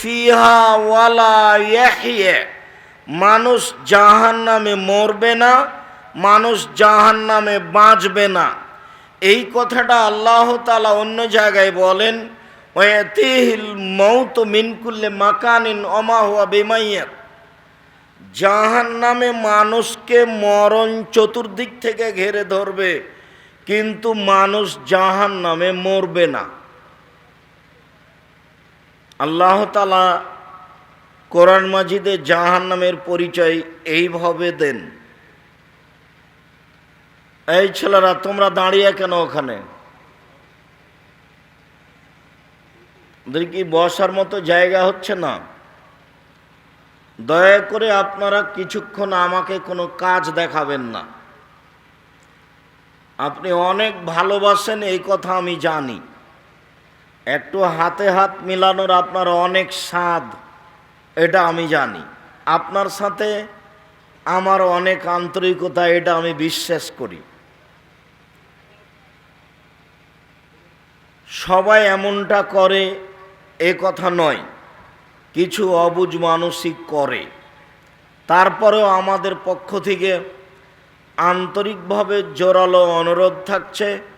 ফিহা ওয়ালা ইয়াহিয়া মানুষ জাহান নামে মরবে না, মানুষ জাহান নামে বাঁচবে না। এই কথাটা আল্লাহ তালা অন্য জায়গায় বলেন, ওয়াতিহিল মৌত মিনকুল্লে মাকানিন অমা হুয়া বেমাইয়াত জাহান নামে মানুষকে মরণ চতুর্দিক থেকে ঘেরে ধরবে, কিন্তু মানুষ জাহান নামে মরবে না। আল্লাহ তালা কোরআন মাজিদে জাহান নামের পরিচয় এইভাবে দেন। এই ছেলেরা, তোমরা দাঁড়িয়ে কেন ওখানে? ওদের কি বসার মতো জায়গা হচ্ছে না? দয়া করে আপনারা কিছুক্ষণ আমাকে কোনো কাজ দেখাবেন না। আপনি অনেক ভালোবাসেন, এই কথা আমি জানি। একটু হাতে হাত মিলানোর আপনার অনেক স্বাদ, এটা আমি জানি। আপনার সাথে আমার অনেক আন্তরিকতা, এটা আমি বিশ্বাস করি। সবাই এমনটা করে, এ কথা নয়, কিছু অবুজ মানসিক করে। তারপরেও আমাদের পক্ষ থেকে আন্তরিকভাবে জোরালো অনুরোধ থাকছে।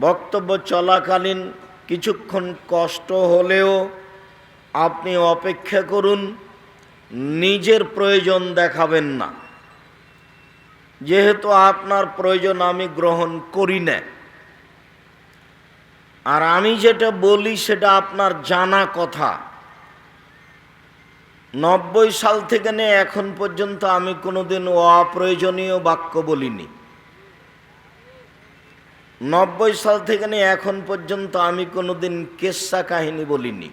বক্তব্য চলাকালীন কিছুক্ষণ কষ্ট হলেও আপনি অপেক্ষা করুন, নিজের প্রয়োজন দেখাবেন না। যেহেতু আপনার প্রয়োজন আমি গ্রহণ করি না। আর আমি যেটা বলি সেটা আপনার জানা কথা। নব্বই সাল থেকে নিয়ে এখন পর্যন্ত আমি কোনোদিন অপ্রয়োজনীয় বাক্য বলিনি। নব্বই সাল থেকে নিয়ে এখন পর্যন্ত আমি কোনোদিন কেসা কাহিনী বলিনি।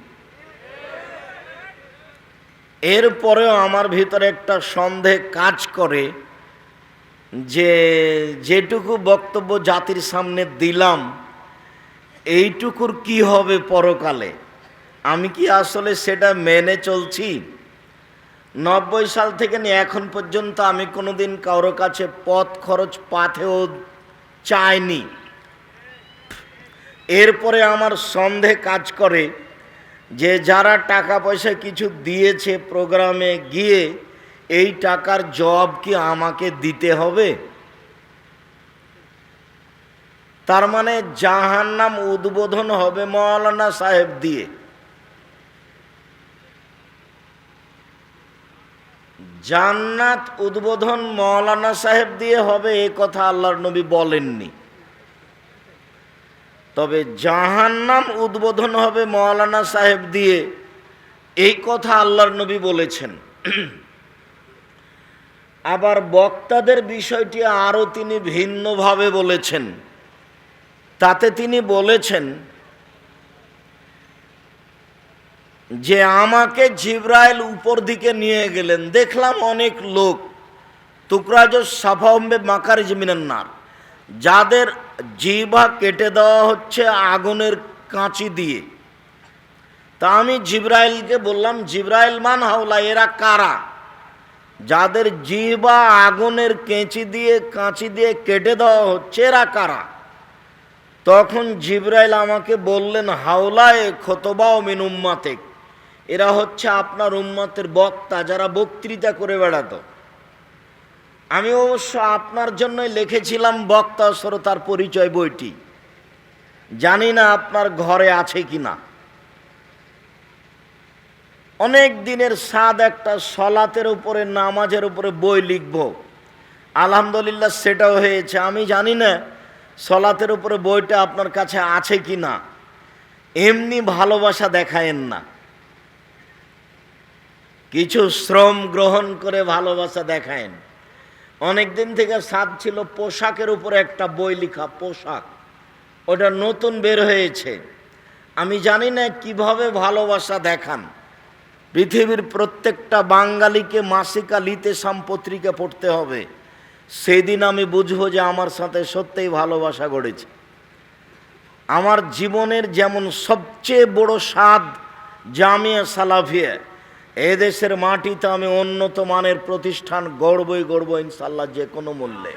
এরপরেও আমার ভিতরে একটা সন্দেহ কাজ করে যে যেটুকু বক্তব্য জাতির সামনে দিলাম, এইটুকুর কি হবে পরকালে? আমি কি আসলে সেটা মেনে চলছি? নব্বই সাল থেকে নিয়ে এখন পর্যন্ত আমি কোনোদিন কারও কাছে পথ খরচ পাথেও চাইনি। এরপরে আমার সন্দেহ কাজ করে যে যারা টাকা পয়সা কিছু দিয়েছে প্রোগ্রামে গিয়ে, এই টাকার জব কি আমাকে দিতে হবে? তার মানে জাহান নাম উদ্বোধন হবে মৌলানা সাহেব দিয়ে। জান্নাত উদ্বোধন মৌলানা সাহেব দিয়ে হবে এ কথা আল্লাহর নবী বলেননি। তবে জাহান্নাম উদ্বোধন হবে মৌলানা সাহেব দিয়ে। এই কথা আল্লাহর নবী বলেছেন। আবার বক্তাদের বিষয়টি আরও তিনি ভিন্নভাবে বলেছেন। তাতে তিনি বলেছেন যে, আমাকে জিব্রাইল উপর দিকে নিয়ে গেলেন। দেখলাম অনেক লোক। তুকরাজ সাফাম্বে মাকার জমিনান্নার যাদের জিভা কেটে দেওয়া হচ্ছে আগুনের কাঁচি দিয়ে। তা আমি জিব্রাইলকে বললাম, জিব্রাইল মান হাওলা, এরা কারা? যাদের জিবা আগুনের কেঁচি দিয়ে, কাঁচি দিয়ে কেটে দেওয়া হচ্ছে, এরা কারা? তখন জিব্রাইল আমাকে বললেন, হাওলায় খতবাও মিন উম্মাতেক, এরা হচ্ছে আপনার উম্মাতের বক্তা যারা বক্তৃতা করে বেড়াতো। আমি অবশ্য আপনার জন্যই লিখেছিলাম বক্তা শ্রোতার পরিচয় বইটি। জানি না আপনার ঘরে আছে কি না অনেক দিনের স্বাদ একটা সলাতের উপরে, নামাজের উপরে বই লিখব। আলহামদুলিল্লাহ সেটাও হয়েছে। আমি জানি না সলাতের উপরে বইটা আপনার কাছে আছে কি না এমনি ভালোবাসা দেখায়েন না। কিছু শ্রম গ্রহণ করে ভালোবাসা দেখায়েন। অনেক দিন থেকে সাদ ছিল, পোশাকের উপরে একটা বই লেখা, পোশাক। ওটা নতুন বের হয়েছে। আমি জানি না কীভাবে ভালোবাসা দেখান। পৃথিবীর প্রত্যেকটা বাঙালিকে মাসিকা লিতে পত্রিকা পড়তে হবে। সেদিন আমি বুঝব যে আমার সাথে সত্যিই ভালোবাসা গড়েছে। আমার জীবনের যেমন সবচেয়ে বড় স্বাদ জামিয়া সালাফিয়া এদেশের মাটিতে আমি উন্নত মানের প্রতিষ্ঠান গড়বই গড়ব ইনশাল্লাহ যে কোনো মূল্যে।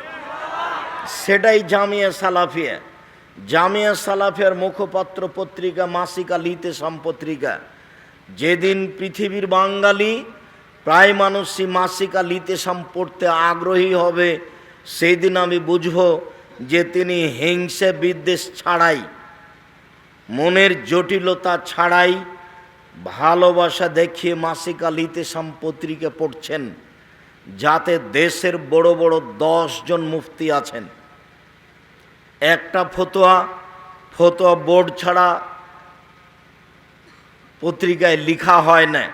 সেটাই জামিয়া সালাফিয়া। জামিয়া সালাফিয়ার মুখপাত্র পত্রিকা মাসিকা লিতে পত্রিকা যেদিন পৃথিবীর বাঙালি প্রায় মানুষই মাসিকা লিতে পড়তে আগ্রহী হবে সেই দিন আমি বুঝব যে তিনি হিংসে বিদ্বেষ ছাড়াই, মনের জটিলতা ছাড়াই ভালোবাসা দেখিয়ে মাসিকা লিতে পত্রিকা পড়ছেন, যাতে দেশের বড় বড় জন মুফতি আছেন। একটা ফতোয়া ফতোয়া বোর্ড ছাড়া পত্রিকায় লিখা হয় না।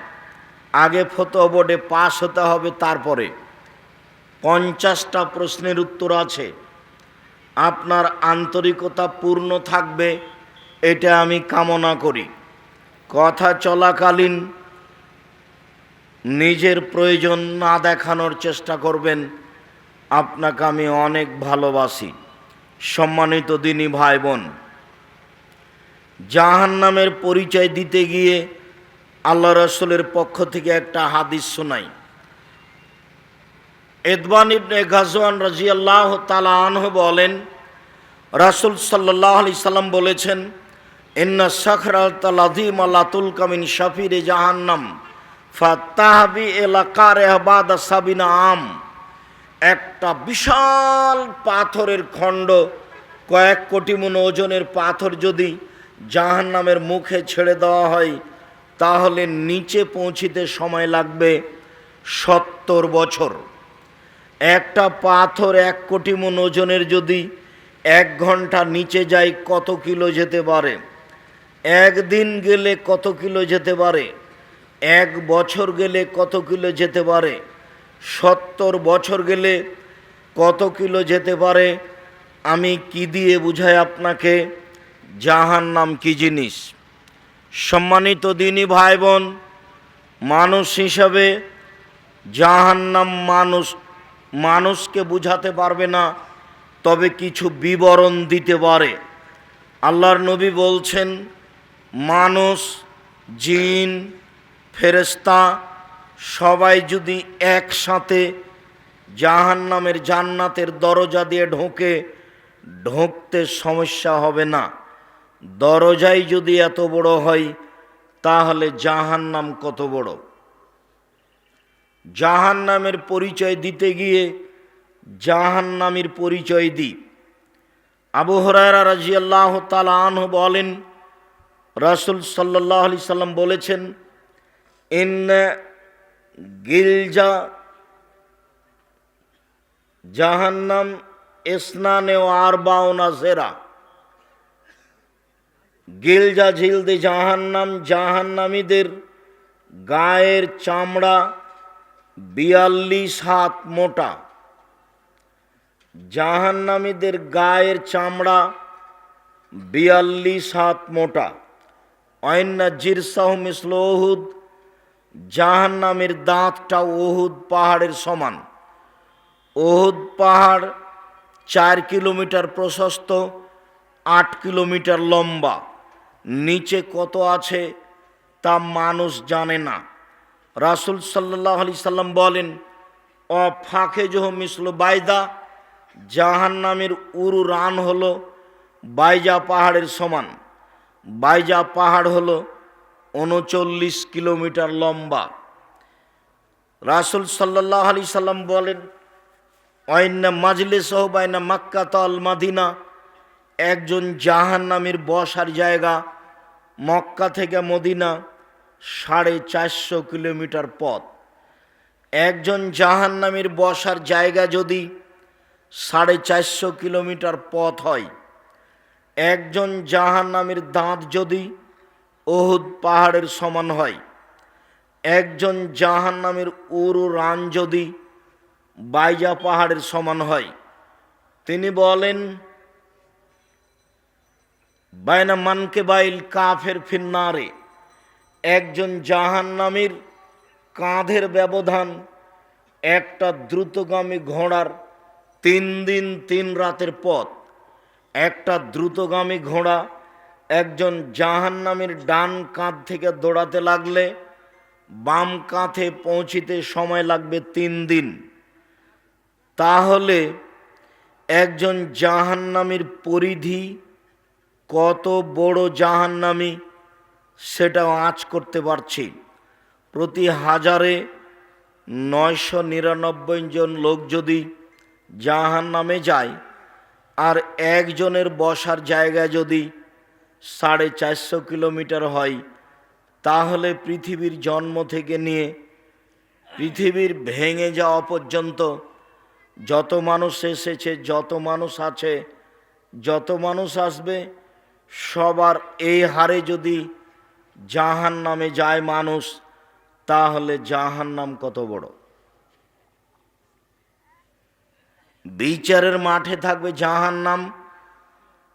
আগে ফতোয়া বোর্ডে পাশ হতে হবে তারপরে। পঞ্চাশটা প্রশ্নের উত্তর আছে। আপনার আন্তরিকতা পূর্ণ থাকবে, এটা আমি কামনা করি। কথা চলাকালীন নিজের প্রয়োজন না দেখানোর চেষ্টা করবেন। আপনাকে আমি অনেক ভালোবাসি। সম্মানিত দিনী ভাই বোন জাহান নামের পরিচয় দিতে গিয়ে আল্লাহ রসুলের পক্ষ থেকে একটা হাদিস শোনাই। এদবান ইবনে গাজওয়ান রাজিয়াল্লাহ তালা আনহ বলেন, রাসুল সাল্লাহ আলি সাল্লাম বলেছেন ইন্না সখরাল তালাদিম আল্লাতুল কামিন শাফিরে জাহান্নাম। ফাতাহাবি এলাকার এহবাদ সাবিনা আম। একটা বিশাল পাথরের খণ্ড, কয়েক কোটি মন ওজনের পাথর যদি জাহান নামের মুখে ছেড়ে দেওয়া হয়, তাহলে নিচে পৌঁছিতে সময় লাগবে সত্তর বছর। একটা পাথর এক কোটি মন ওজনের যদি এক ঘণ্টা নিচে যায়, কত কিলো যেতে পারে? একদিন গেলে কত কিলো যেতে পারে? এক বছর গেলে কত কিলো যেতে পারে? সত্তর বছর গেলে কত কিলো যেতে পারে? আমি কি দিয়ে বুঝাই আপনাকে? জাহান নাম কি জিনিস? সম্মানিত দিনী ভাই বোন মানুষ হিসাবে জাহান্নাম মানুষ, মানুষকে বুঝাতে পারবে না, তবে কিছু বিবরণ দিতে পারে। আল্লাহর নবী বলছেন মানুষ, জিন ফেরেস্তা সবাই যদি একসাথে জাহান নামের জান্নাতের দরজা দিয়ে ঢোকে, ঢোকতে সমস্যা হবে না। দরজাই যদি এত বড় হয়, তাহলে জাহান নাম কত বড়? জাহান নামের পরিচয় দিতে গিয়ে জাহান নামের পরিচয় দিই। আবু হরারা রাজিয়াল্লাহ তালা আনহ বলেন রাসুল সাল্লাহ আলি সাল্লাম বলেছেন ইন গিলজা জাহান্নাম স্নানে ও আর বাউনা জেরা। গিলজা ঝিলদে জাহান্নাম, জাহান্নামীদের গায়ের চামড়া বিয়াল্লিশ হাত মোটা। জাহান্নামীদের গায়ের চামড়া বিয়াল্লিশ হাত মোটা। অন্যা জিরসাহ মিসল ওহুদ জাহান নামের দাঁতটা ওহুদ পাহাড়ের সমান। ওহুদ পাহাড় চার কিলোমিটার প্রশস্ত, আট কিলোমিটার লম্বা। নিচে কত আছে তা মানুষ জানে না। রাসুল সাল্লাহ আলি সাল্লাম বলেন, অ ফাঁকে জহ মিসল বাইদা জাহান নামের উরু রান হলো বাইজা পাহাড়ের সমান। বাইজা পাহাড় হলো উনচল্লিশ কিলোমিটার লম্বা। রাসুল সাল্লাহ আলি সাল্লাম বলেন অন্য মাজলে সহবায়না মাক্কা তল মাদিনা। একজন জাহান নামের বসার জায়গা মক্কা থেকে মদিনা সাড়ে চারশো কিলোমিটার পথ। একজন জাহান নামের বসার জায়গা যদি সাড়ে চারশো কিলোমিটার পথ হয় একজন জাহান নামের দাঁত যদি ওহুদ পাহাড়ের সমান হয়, একজন জাহান নামের উরু রান যদি বাইজা পাহাড়ের সমান হয়, তিনি বলেন বায়না মানকে বাইল কাফের ফিন্নারে, একজন জাহান নামের কাঁধের ব্যবধান একটা দ্রুতগামী ঘোড়ার তিন দিন তিন রাতের পথ। একটা দ্রুতগামী ঘোড়া একজন জাহান্নামের ডান কাঁধ থেকে দৌড়াতে লাগলে বাম কাঁধে পৌঁছিতে সময় লাগবে তিন দিন। তাহলে একজন জাহান্নামের পরিধি কত বড় জাহান্নামি সেটাও আঁচ করতে পারছি। প্রতি হাজারে নয়শো নিরানব্বই জন লোক যদি জাহান নামে যায় আর একজনের বসার জায়গা যদি সাড়ে চারশো কিলোমিটার হয়, তাহলে পৃথিবীর জন্ম থেকে নিয়ে পৃথিবীর ভেঙে যাওয়া পর্যন্ত যত মানুষ এসেছে, যত মানুষ আছে, যত মানুষ আসবে, সবার এই হারে যদি জাহান নামে যায় মানুষ, তাহলে জাহান নাম কত বড়? বিচারের মাঠে থাকবে জাহান নাম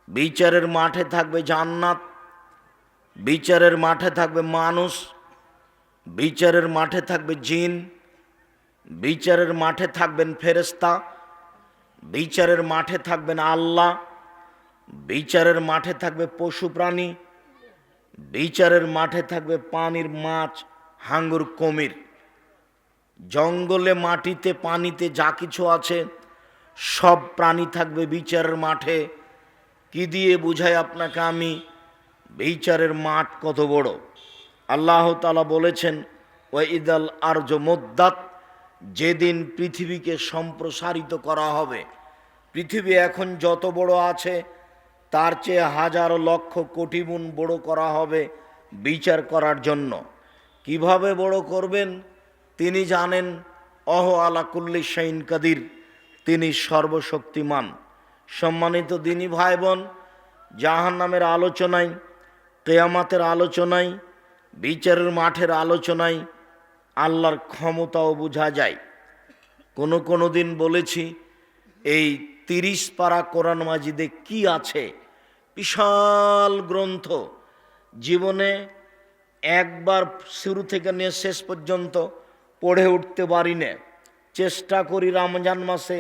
বিচারের মাঠে থাকবে জান্নাত, বিচারের মাঠে থাকবে মানুষ, বিচারের মাঠে থাকবে জিন, বিচারের মাঠে থাকবেন ফেরেস্তা বিচারের মাঠে থাকবেন আল্লাহ, বিচারের মাঠে থাকবে পশু প্রাণী, বিচারের মাঠে থাকবে পানির মাছ, হাঙ্গুর কুমির। জঙ্গলে মাটিতে, পানিতে যা কিছু আছে সব প্রাণী থাকবে বিচারের মাঠে। কি দিয়ে বুঝাই আপনাকে আমি? বিচারের মাঠ কত বড়? আল্লাহ তালা বলেছেন ও ইদাল আর্য মোদ্দাত যেদিন পৃথিবীকে সম্প্রসারিত করা হবে। পৃথিবী এখন যত বড় আছে, তার চেয়ে হাজার লক্ষ কোটি গুণ বড় করা হবে বিচার করার জন্য। কীভাবে বড় করবেন? তিনি জানেন, অহ আলাকুল্লি শাইন কাদির তিনি সর্বশক্তিমান। সম্মানিত দিনী ভাই বোন জাহান নামের আলোচনায়, কেয়ামাতের আলোচনায়, বিচারের মাঠের আলোচনায় আল্লাহর ক্ষমতাও বোঝা যায়। কোনো কোনো দিন বলেছি, এই তিরিশ পারা কোরআন মাজিদে কি আছে? বিশাল গ্রন্থ। জীবনে একবার শুরু থেকে নিয়ে শেষ পর্যন্ত পড়ে উঠতে পারি না। চেষ্টা করি রমজান মাসে,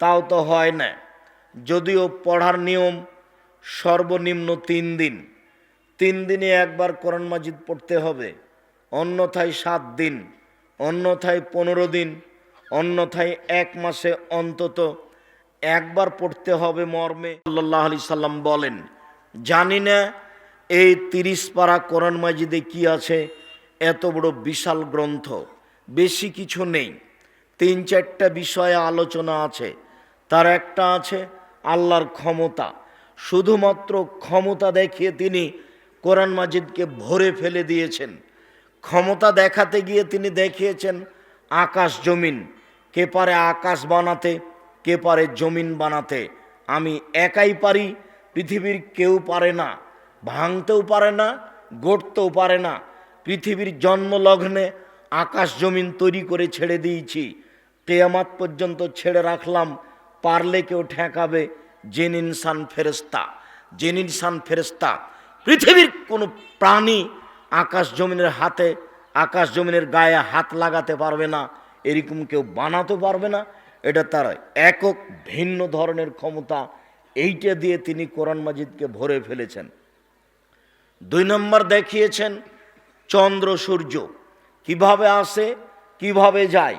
তাও তো হয় না। যদিও পড়ার নিয়ম সর্বনিম্ন তিন দিন। তিন দিনে একবার কোরআন মাজিদ পড়তে হবে, অন্যথায় সাত দিন, অন্যথায় পনেরো দিন, অন্যথায় এক মাসে অন্তত একবার পড়তে হবে মর্মে। আল্লাহ আলি সাল্লাম বলেন, জানি না এই তিরিশ পারা কোরআন মাজিদে কি আছে, এত বড় বিশাল গ্রন্থ, বেশি কিছু নেই। তিন চারটা বিষয়ে আলোচনা আছে। তার একটা আছে আল্লাহর ক্ষমতা। শুধুমাত্র ক্ষমতা দেখিয়ে তিনি কোরআন মাজিদকে ভরে ফেলে দিয়েছেন। ক্ষমতা দেখাতে গিয়ে তিনি দেখিয়েছেন আকাশ জমিন। কে পারে আকাশ বানাতে, কে পারে জমিন বানাতে। আমি একাই পারি, পৃথিবীর কেউ পারে না। ভাঙতেও পারে না, গড়তেও পারে না। পৃথিবীর জন্মলগ্নে আকাশ জমিন তৈরি করে ছেড়ে দিয়েছি। কেয়ামাত পর্যন্ত ছেড়ে রাখলাম, পারলে কেউ ঠেকাবে জেন, ইনসান ফেরেস্তা জেন, ইনসান ফেরেস্তা পৃথিবীর কোনো প্রাণী আকাশ জমিনের হাতে, আকাশ জমিনের গায়ে হাত লাগাতে পারবে না, এরকম কেউ বানাতে পারবে না। এটা তার একক ভিন্ন ধরনের ক্ষমতা। এইটা দিয়ে তিনি কোরআন মাজিদকে ভরে ফেলেছেন। দুই নম্বর দেখিয়েছেন, চন্দ্র সূর্য। কীভাবে আসে, কীভাবে যায়?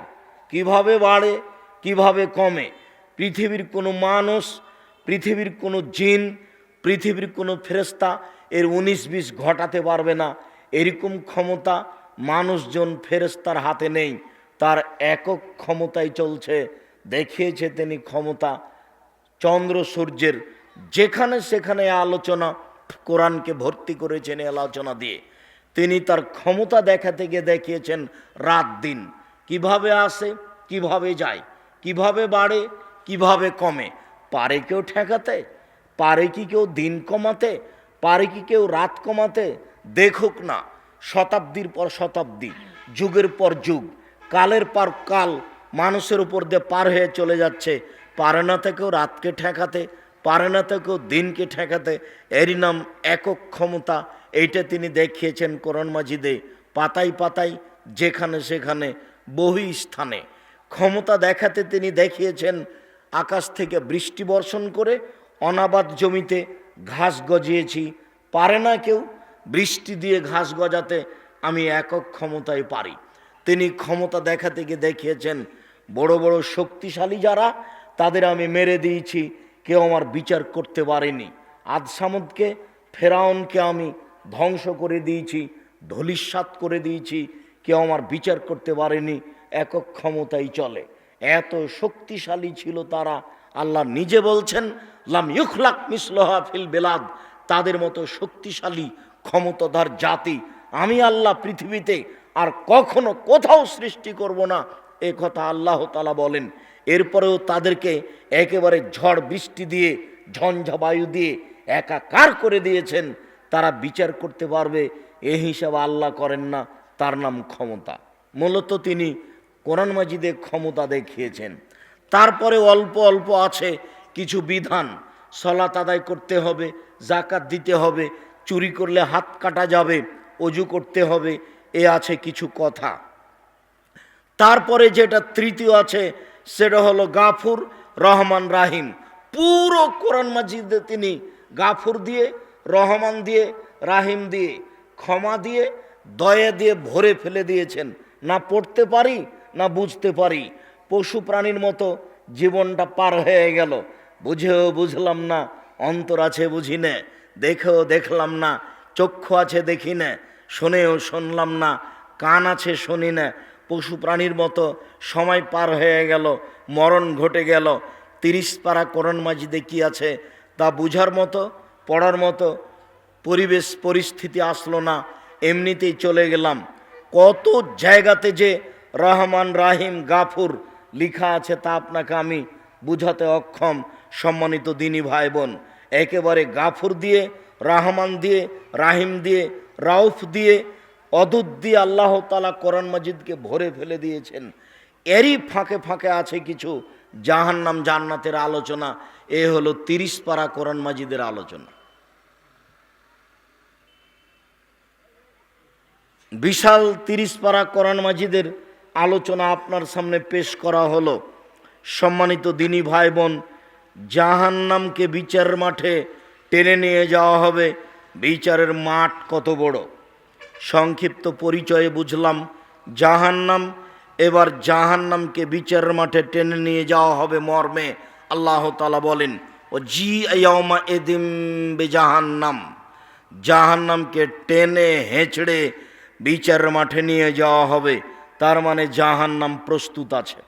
কীভাবে বাড়ে, কীভাবে কমে? পৃথিবীর কোনো মানুষ, পৃথিবীর কোনো জিন, পৃথিবীর কোনো ফেরেস্তা এর উনিশ বিশ ঘটাতে পারবে না। এরকম ক্ষমতা মানুষজন ফেরেস্তার হাতে নেই। তার একক ক্ষমতায় চলছে। দেখিয়েছে তিনি ক্ষমতা চন্দ্র সূর্যের। যেখানে সেখানে আলোচনা, কোরআনকে ভর্তি করেছেন আলোচনা দিয়ে। তিনি তার ক্ষমতা দেখাতে গিয়ে দেখিয়েছেন রাত দিন। কীভাবে আসে, কীভাবে যায়, কীভাবে বাড়ে, কীভাবে কমে? পারে কেউ ঠেকাতে, পারে কি কেউ দিন কমাতে, পারে কি কেউ রাত কমাতে? দেখুক না, শতাব্দীর পর শতাব্দী, যুগের পর যুগ, কালের পর কাল, মানুষের উপর দিয়ে পার হয়ে চলে যাচ্ছে। পারে না থেকেও রাতকে ঠেকাতে, পারে না থেকেও দিনকে ঠেকাতে। এরই নাম একক ক্ষমতা, এইটা তিনি দেখিয়েছেন কোরআন মাজিদে পাতাই পাতাই যেখানে সেখানে বহু স্থানে ক্ষমতা দেখাতে তিনি দেখিয়েছেন আকাশ থেকে বৃষ্টি বর্ষণ করে, অনাবাদ জমিতে ঘাস গজিয়েছি। পারে না কেউ, বৃষ্টি দিয়ে ঘাস গজাতে আমি একক ক্ষমতায় পারি। তিনি ক্ষমতা দেখাতে গিয়ে দেখিয়েছেন, বড় বড় শক্তিশালী যারা, তাদের আমি মেরে দিয়েছি, কেউ আমার বিচার করতে পারেনি। আদ সামুদকে, ফেরাউনকে আমি ধ্বংস করে দিয়েছি ধলিস্বাত করে দিয়েছি কেউ আমার বিচার করতে পারেনি, একক ক্ষমতাই চলে। এত শক্তিশালী ছিল তারা, আল্লাহ নিজে বলছেন, লাম ইউখলাক মিসলহা ফিল বেলাদ তাদের মতো শক্তিশালী, ক্ষমতাধার জাতি আমি আল্লাহ পৃথিবীতে আর কখনো কোথাও সৃষ্টি করব না, এ কথা আল্লাহ তালা বলেন। এরপরেও তাদেরকে একেবারে ঝড় বৃষ্টি দিয়ে, ঝঞ্ঝা বায়ু দিয়ে একাকার করে দিয়েছেন। তারা বিচার করতে পারবে, এ হিসাব আল্লাহ করেন না। তার নাম ক্ষমতা। মূলত তিনি কোরআন মাজিদে ক্ষমতা দেখিয়েছেন। তারপরে অল্প অল্প আছে কিছু বিধান। সলাত আদায় করতে হবে জাকাত দিতে হবে, চুরি করলে হাত কাটা যাবে, অজু করতে হবে, এ আছে কিছু কথা। তারপরে যেটা তৃতীয় আছে, সেটা হলো গাফুর রহমান রাহিম। পুরো কোরআন মাজিদে তিনি গাফুর দিয়ে, রহমান দিয়ে, রাহিম দিয়ে, ক্ষমা দিয়ে দয়া দিয়ে ভরে ফেলে দিয়েছেন। না পড়তে পারি, না বুঝতে পারি। পশু প্রাণীর মতো জীবনটা পার হয়ে গেল। বুঝেও বুঝলাম না, অন্তর আছে বুঝি নে। দেখেও দেখলাম না, চক্ষু আছে দেখি না। শুনেও শুনলাম না, কান আছে শুনি না। পশু প্রাণীর মতো সময় পার হয়ে গেল, মরণ ঘটে গেল। তিরিশ পারা করণ মাঝিতে কি আছে তা বুঝার মতো, পড়ার মতো পরিবেশ, পরিস্থিতি আসলো না। এমনিতেই চলে গেলাম। কত জায়গাতে যে রহমান রাহিম গাফুর লিখা আছে তা আপনাকে আমি বুঝাতে অক্ষম, সম্মানিত দিনী ভাই বোন একেবারে গাফুর দিয়ে, রাহমান দিয়ে, রাহিম দিয়ে, রাউফ দিয়ে, অদূত দিয়ে আল্লাহ তালা কোরআন মাজিদকে ভরে ফেলে দিয়েছেন। এরই ফাঁকে ফাঁকে আছে কিছু জাহান্নাম জান্নাতের আলোচনা। এ হলো তিরিশ পারা কোরআন মাজিদের আলোচনা। বিশাল তিরিশ পারা কোরআন মাজিদের আলোচনা আপনার সামনে পেশ করা হলো। সম্মানিত দিনী ভাই বোন জাহান্নামকে বিচার মাঠে টেনে নিয়ে যাওয়া হবে। বিচারের মাঠ কত বড়? সংক্ষিপ্ত পরিচয়ে বুঝলাম, জাহান্নাম, এবার জাহান্নামকে বিচারের মাঠে টেনে নিয়ে যাওয়া হবে মর্মে। আল্লাহ তালা বলেন ও জি এদিম বে জাহান্নাম। জাহান্নামকে টেনে হেঁচড়ে বিচারের মাঠে নিয়ে যাওয়া হবে। তার মানে জাহান নাম প্রস্তুত আছে।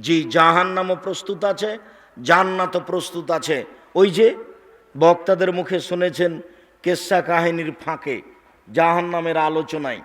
জি, জাহান্নামও প্রস্তুত আছে, জান্নাতও প্রস্তুত আছে। ওই যে বক্তাদের মুখে শুনেছেন কেসা কাহিনীর ফাঁকে জাহান নামের আলোচনায়।